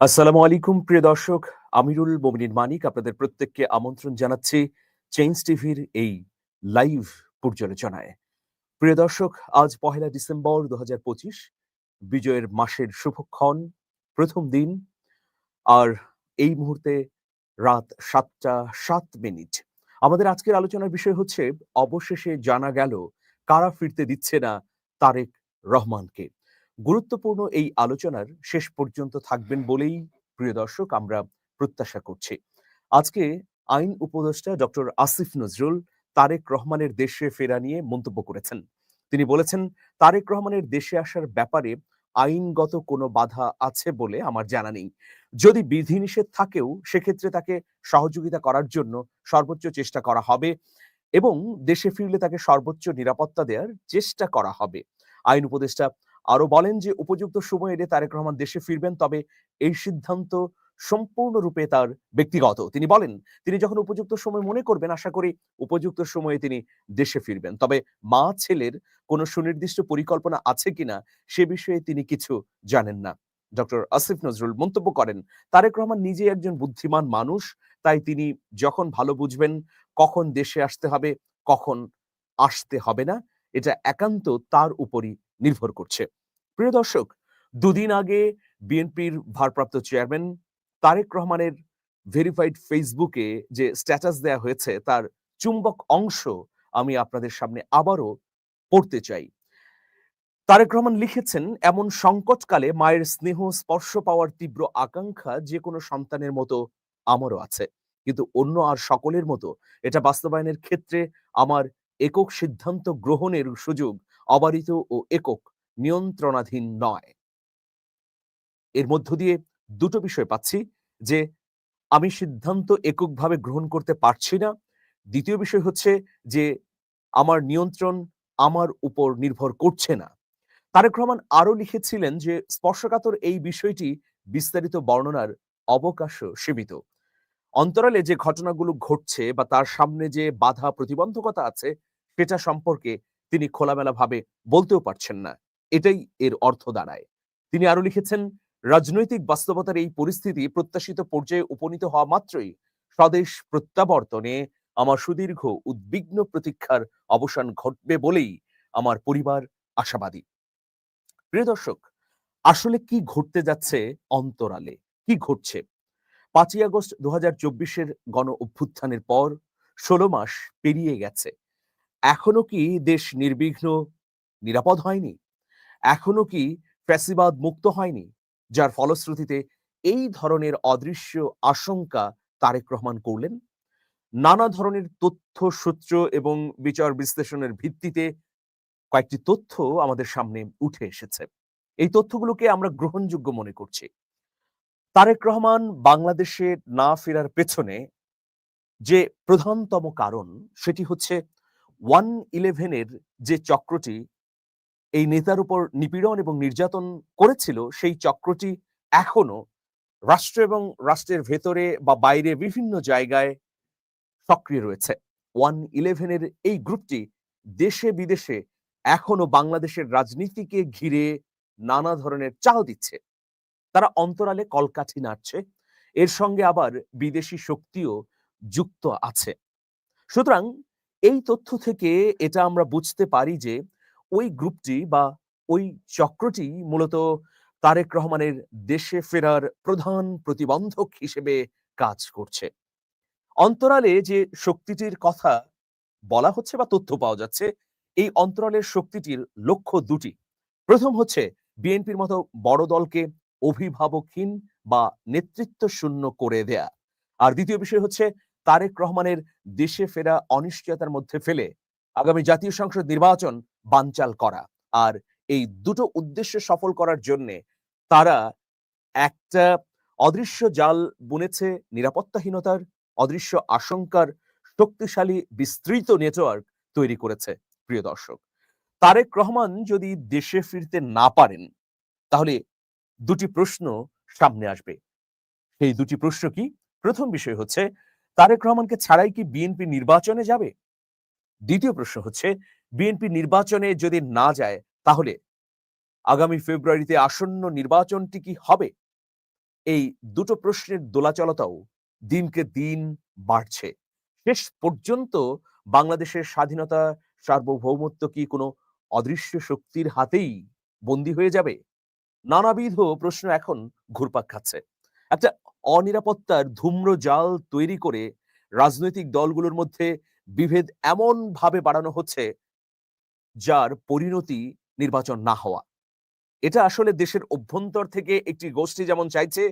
আসসালামু আলাইকুম, প্রিয় দর্শক। আমিরুল মোমিনিন মানিক আপনাদের প্রত্যেককে আমন্ত্রণ জানাচ্ছি চেঞ্জ টিভির এই লাইভ পর্যালোচনায়। প্রিয় দর্শক, আজ পহেলা ডিসেম্বর দু হাজার পঁচিশ, বিজয়ের মাসের শুভক্ষণ, প্রথম দিন। আর এই মুহূর্তে রাত সাতটা সাত মিনিট। আমাদের আজকের আলোচনার বিষয় হচ্ছে, অবশেষে জানা গেল, কারা ফিরতে দিচ্ছে না তারেক রহমানকে। গুরুত্বপূর্ণ এই আলোচনার শেষ পর্যন্ত থাকবেন বলেই, প্রিয় দর্শক, আমরা প্রত্যাশা করছি। আজকে আইন উপদেষ্টা ডক্টর আসিফ নজরুল তারেক রহমানের দেশে ফেরা নিয়ে মন্তব্য করেছেন। তিনি বলেছেন, তারেক রহমানের দেশে আসার ব্যাপারে আইনগত কোনো বাধা আছে বলে আমার জানা নেই। যদি বিধিনিষেধ থাকেও, সেক্ষেত্রে তাকে সহযোগিতা করার জন্য সর্বোচ্চ চেষ্টা করা হবে এবং দেশে ফিরলে তাকে সর্বোচ্চ নিরাপত্তা দেওয়ার চেষ্টা করা হবে। আইন উপদেষ্টা আরও বলেন যে, উপযুক্ত সময় এলে তারেক রহমান দেশে ফিরবেন, তবে এই সিদ্ধান্ত সম্পূর্ণরূপে তার ব্যক্তিগত। তিনি বলেন, তিনি যখন উপযুক্ত সময় মনে করবেন, আশা করি উপযুক্ত সময়ে তিনি দেশে ফিরবেন। তবে মা ছেলের কোনো সুনির্দিষ্ট পরিকল্পনা আছে কিনা, সে বিষয়ে তিনি কিছু জানেন না। ডক্টর আসিফ নজরুল মন্তব্য করেন, তারেক রহমান নিজে একজন বুদ্ধিমান মানুষ, তাই তিনি যখন ভালো বুঝবেন, কখন দেশে আসতে হবে, কখন আসতে হবে না, এটা একান্ত তার উপরই নির্ভর করছে। প্রিয় দর্শক, দুদিন আগে বিএনপির ভারপ্রাপ্ত চেয়ারম্যান তারেক রহমানের ভেরিফাইড ফেসবুকে যে স্ট্যাটাস দেয়া হয়েছে, তার চুম্বক অংশ আমি আপনাদের সামনে আবারও পড়তে চাই। তারেক রহমান লিখেছেন, এমন সংকটকালে মায়ের স্নেহ, স্পর্শ পাওয়ার তীব্র আকাঙ্ক্ষা যে কোনো সন্তানের মতো আমারও আছে। কিন্তু অন্য আর সকলের মতো এটা বাস্তবায়নের ক্ষেত্রে আমার একক সিদ্ধান্ত গ্রহণের সুযোগ অবারিত ও একক নিয়ন্ত্রণাধীন নয়। এর মধ্য দিয়ে দুটো বিষয় পাচ্ছি, যে আমি সিদ্ধান্ত এককভাবে গ্রহণ করতে পারছি না। দ্বিতীয় বিষয় হচ্ছে যে আমার নিয়ন্ত্রণ আমার উপর নির্ভর করছে না। তারেক রহমান আরও লিখেছিলেন যে স্পর্শকাতর এই বিষয়টি বিস্তারিত বর্ণনার অবকাশও সীমিত। অন্তরালে যে ঘটনাগুলো ঘটছে বা তার সামনে যে বাধা প্রতিবন্ধকতা আছে, সেটা সম্পর্কে তিনি খোলামেলা ভাবে বলতেও পারছেন না। এটাই এর অর্থ দাঁড়ায়। তিনি আরও লিখেছেন, রাজনৈতিক বাস্তবতার এই পরিস্থিতি প্রত্যাশিত পর্যায়ে উপনীত হওয়া মাত্রই স্বদেশ প্রত্যাবর্তনে আমার সুদীর্ঘ উদ্বিগ্ন প্রতীক্ষার অবসান ঘটবে বলেই আমার পরিবার আশাবাদী। প্রিয় দর্শক, আসলে কি ঘটতে যাচ্ছে অন্তরালে? কি ঘটছে? পাঁচই আগস্ট দু হাজার চব্বিশের গণ অভ্যুত্থানের পর ষোলো মাস পেরিয়ে গেছে। এখনও কি দেশ নির্বিঘ্ন নিরাপদ হয়নি? এখনও কি ফ্যাসিবাদ মুক্ত হয়নি? যার ফলশ্রুতিতে এই ধরনের অদৃশ্য আশঙ্কা তারেক রহমান করলেন? নানা ধরনের তথ্য সূত্র এবং বিচার বিশ্লেষণের ভিত্তিতে কয়েকটি তথ্য আমাদের সামনে উঠে এসেছে। এই তথ্যগুলোকে আমরা গ্রহণযোগ্য মনে করছি। তারেক রহমান বাংলাদেশে না ফেরার পেছনে যে প্রধানতম কারণ, সেটি হচ্ছে ওয়ান ইলেভেনের যে চক্রটি, এই নেতার উপর নিপীড়ন এবং নির্যাতন করেছিল, সেই চক্রটি এখনও রাষ্ট্র এবং রাষ্ট্রের ভেতরে বা বাইরে বিভিন্ন জায়গায় সক্রিয় রয়েছে। ওয়ান ইলেভেনের এই গ্রুপটি দেশে বিদেশে এখনও বাংলাদেশের রাজনীতিকে ঘিরে নানা ধরনের চাল দিচ্ছে। তারা অন্তরালে কলকাঠি নাড়ছে, এর সঙ্গে আবার বিদেশি শক্তিও যুক্ত আছে। সুতরাং এই তথ্য থেকে এটা আমরা বুঝতে পারি যে, ওই গ্রুপটি বা ওই চক্রটি মূলত তারেক রহমানের দেশে ফেরার প্রধান প্রতিবন্ধক হিসেবে কাজ করছে। অন্তরালে যে শক্তিটির কথা বলা হচ্ছে বা তথ্য পাওয়া যাচ্ছে, এই অন্তরালের শক্তিটির লক্ষ্য দুটি। প্রথম হচ্ছে, বিএনপির মতো বড় দলকে অভিভাবকহীন বা নেতৃত্ব শূন্য করে দেয়া। আর দ্বিতীয় বিষয় হচ্ছে তারেক রহমানের দেশে ফেরা অনিশ্চয়তার মধ্যে ফেলে আগামী জাতীয় সংসদ নির্বাচন বানচাল করা। আর এই দুটো উদ্দেশ্য সফল করার জন্যে তারা একটা অদৃশ্য জাল বুনেছে নিরাপত্তাহীনতার, অদৃশ্য আশঙ্কার, শক্তিশালী, বিস্তৃত নেটওয়ার্ক তৈরি করেছে, প্রিয় দর্শক। তারেক রহমান যদি দেশে ফিরতে না পারেন, তাহলে দুটি প্রশ্ন সামনে আসবে। সেই দুটি প্রশ্ন কি? প্রথম বিষয় হচ্ছে তারেক রহমানকে ছাড়াই কি বিএনপি নির্বাচনে যাবে? দ্বিতীয় প্রশ্ন হচ্ছে, বিএনপি নির্বাচনে যদি না যায়, তাহলে আগামী ফেব্রুয়ারিতে আসন্ন নির্বাচনটি কি হবে? এই দুটো প্রশ্নের দোলাচলতাও দিনকে দিন বাড়ছে। শেষ পর্যন্ত বাংলাদেশের স্বাধীনতা সার্বভৌমত্ব কি কোনো অদৃশ্য শক্তির হাতেই বন্দী হয়ে যাবে? নানাবিধ প্রশ্ন এখন ঘুরপাক খাচ্ছে। একটা অনিরাপত্তার ধূম্র জাল তৈরি করে রাজনৈতিক দলগুলোর মধ্যে বিভেদ এমন ভাবে বাড়ানো হচ্ছে যার পরিণতি নির্বাচন না হওয়া। এটা আসলে দেশের অভ্যন্তর থেকে একটি গোষ্ঠী যেমন চাইছে,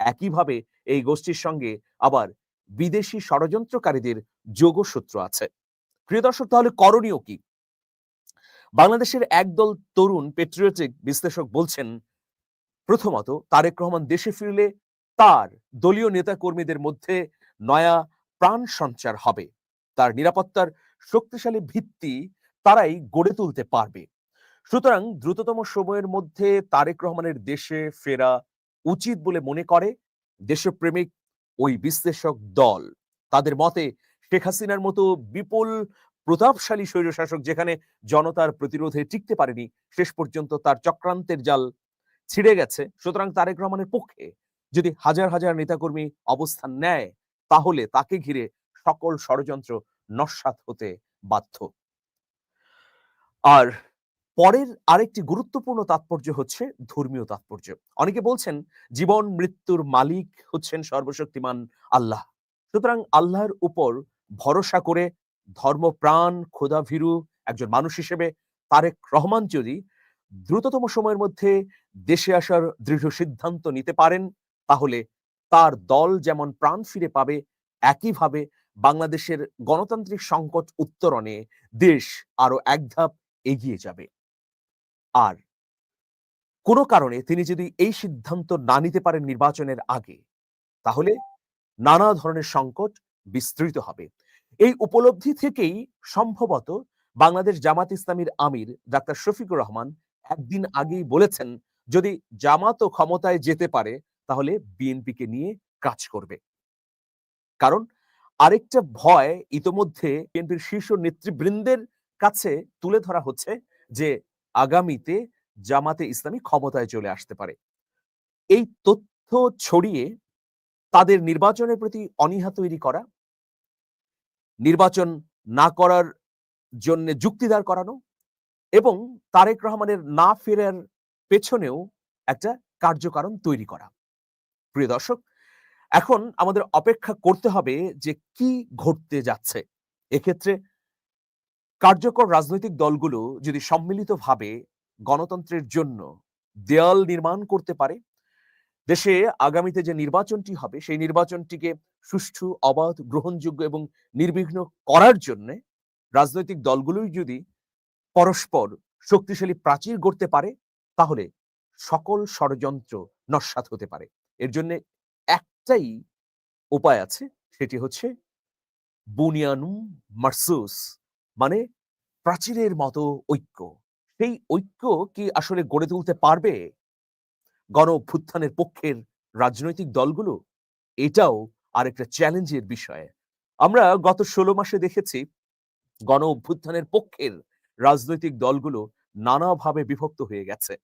একইভাবে এই গোষ্ঠীর সঙ্গে আবার বিদেশি ষড়যন্ত্রকারীদের যোগসূত্র আছে। প্রিয় দর্শক, তাহলে করণীয় কি? বাংলাদেশের একদল তরুণ পেট্রিয়টিক বিশ্লেষক বলছেন, প্রথমত, তারেক রহমান দেশে ফিরলে তার দলীয় নেতা কর্মীদের মধ্যে নয়া প্রাণ সঞ্চার হবে। তার নিরাপত্তার শক্তিশালী ভিত্তি তারাই গড়ে তুলতে পারবে। সুতরাং দ্রুততম সময়ের মধ্যে তারেক রহমানের দেশে ফেরা উচিত বলে মনে করে দেশপ্রেমিক ওই বিশ্লেষক দল। তাদের মতে শেখ হাসিনার মতো বিপুল প্রতাপশালী স্বৈরশাসক যেখানে জনতার প্রতিরোধে টিকতে পারেনি, শেষ পর্যন্ত তার চক্রান্তের জাল ছিঁড়ে গেছে। সুতরাং তারেক রহমানের পক্ষে যদি হাজার হাজার নেতাকর্মী অবস্থান নেয়, তাহলে তাকে ঘিরে সকল ষড়যন্ত্র নস্বাত হতে বাধ্য। আর পরের আরেকটি গুরুত্বপূর্ণ তাৎপর্য হচ্ছে ধর্মীয় তাৎপর্য। অনেকে বলছেন, জীবন, মৃত্যুর মালিক হচ্ছেন সর্বশক্তিমান আল্লাহ। সুতরাং আল্লাহর উপর ভরসা করে ধর্মপ্রাণ খোদাভীরু একজন মানুষ হিসেবে তারেক রহমান যদি দ্রুততম সময়ের মধ্যে দেশে আসার দৃঢ় সিদ্ধান্ত নিতে পারেন তাহলে তার দল যেমন প্রাণ ফিরে পাবে, একইভাবে বাংলাদেশের গণতান্ত্রিক সংকট উত্তরণে দেশ আরও এক ধাপ এগিয়ে যাবে। আর কোনো কারণে তিনি যদি এই সিদ্ধান্ত না নিতে পারেন নির্বাচনের আগে, তাহলে নানা ধরনের সংকট বিস্তৃত হবে। এই উপলব্ধি থেকেই সম্ভবত বাংলাদেশ জামাত ইসলামীর আমির ডাক্তার শফিকুর রহমান একদিন আগেই বলেছেন, যদি জামাতও ক্ষমতায় যেতে পারে তাহলে বিএনপিকে নিয়ে কাজ করবে। কারণ আরেকটা ভয় ইতোমধ্যে বিএনপির শীর্ষ নেতৃবৃন্দের কাছে তুলে ধরা হচ্ছে যে আগামীতে জামাতে ইসলামী ক্ষমতায় চলে আসতে পারে। এই তথ্য ছড়িয়ে তাদের নির্বাচনের প্রতি অনীহা তৈরি করা, নির্বাচন না করার জন্য যুক্তিদার করানো এবং তারেক রহমানের না ফেরার পেছনেও একটা কার্যকারণ তৈরি করা। প্রিয় দর্শক, এখন আমাদের অপেক্ষা করতে হবে যে কি ঘটতে যাচ্ছে। এক্ষেত্রে কার্যকর রাজনৈতিক দলগুলো যদি সম্মিলিতভাবে গণতন্ত্রের জন্য দেয়াল নির্মাণ করতে পারে, দেশে আগামীতে যে নির্বাচনটি হবে, সেই নির্বাচনটিকে সুষ্ঠু, অবাধ, গ্রহণযোগ্য এবং নির্বিঘ্ন করার জন্য রাজনৈতিক দলগুলোই যদি পরস্পর শক্তিশালী প্রাচীর গড়তে পারে, তাহলে সকল ষড়যন্ত্র নস্বাত হতে পারে। এর জন্য একটাই উপায় আছে, সেটি হচ্ছে বুনিয়ানুম মার্সুস মানে প্রাচীরের মতো ঐক্য। সেই ঐক্য কি আসলে গড়ে তুলতে পারবে? গণ অভ্যুত্থানের পক্ষের রাজনৈতিক দলগুলো? এটাও আরেকটা চ্যালেঞ্জের বিষয়। আমরা গত ষোলো মাসে দেখেছি গণ অভ্যুত্থানের পক্ষের রাজনৈতিক দলগুলো নানাভাবে বিভক্ত হয়ে গেছে।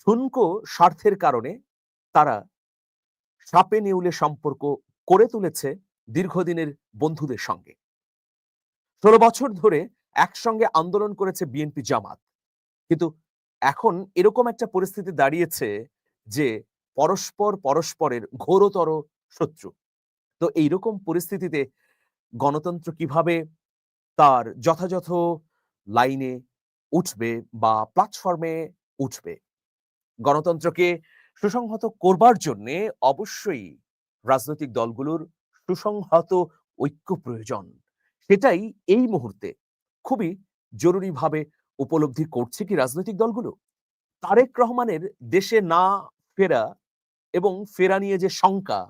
ঠুনকো স্বার্থের কারণে তারা সাপে নেউলে সম্পর্ক করে তুলেছে দীর্ঘদিনের বন্ধুদের সঙ্গে। ষোলো বছর ধরে একসঙ্গে আন্দোলন করেছে বিএনপি জামাত। কিন্তু এখন এরকম একটা পরিস্থিতি দাঁড়িয়েছে যে পরস্পর পরস্পরের ঘোরতর শত্রু। তো এইরকম পরিস্থিতিতে গণতন্ত্র কীভাবে তার যথাযথ লাইনে উঠবে বা প্ল্যাটফর্মে উঠবে? গণতন্ত্রকে সুসংহত করবার জন্য অবশ্যই রাজনৈতিক দলগুলোর সুসংহত ঐক্য প্রয়োজন। সেটাই এই মুহূর্তে খুবই জরুরিভাবে উপলব্ধি করছে কি রাজনৈতিক দলগুলো? তারেক রহমানের দেশে না ফেরা এবং ফেরা নিয়ে যে শঙ্কা,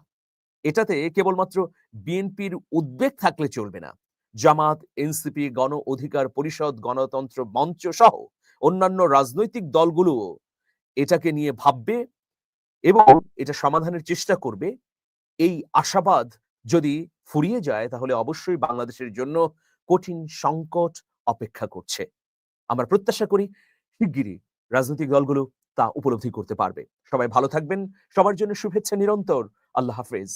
এটাতে কেবলমাত্র বিএনপির উদ্বেগ থাকলে চলবে না। জামাত, এনসিপি, গণ অধিকার পরিষদ, গণতন্ত্র মঞ্চ সহ অন্যান্য রাজনৈতিক দলগুলো এটাকে নিয়ে ভাববে এবং এটা সমাধানের চেষ্টা করবে। এই আশাবাদ যদি ফুরিয়ে যায়, তাহলে অবশ্যই বাংলাদেশের জন্য কঠিন সংকট অপেক্ষা করছে। আমরা প্রত্যাশা করি শিগগিরই রাজনৈতিক দলগুলো তা উপলব্ধি করতে পারবে। সবাই ভালো থাকবেন। সবার জন্য শুভেচ্ছা নিরন্তর। আল্লাহ হাফেজ।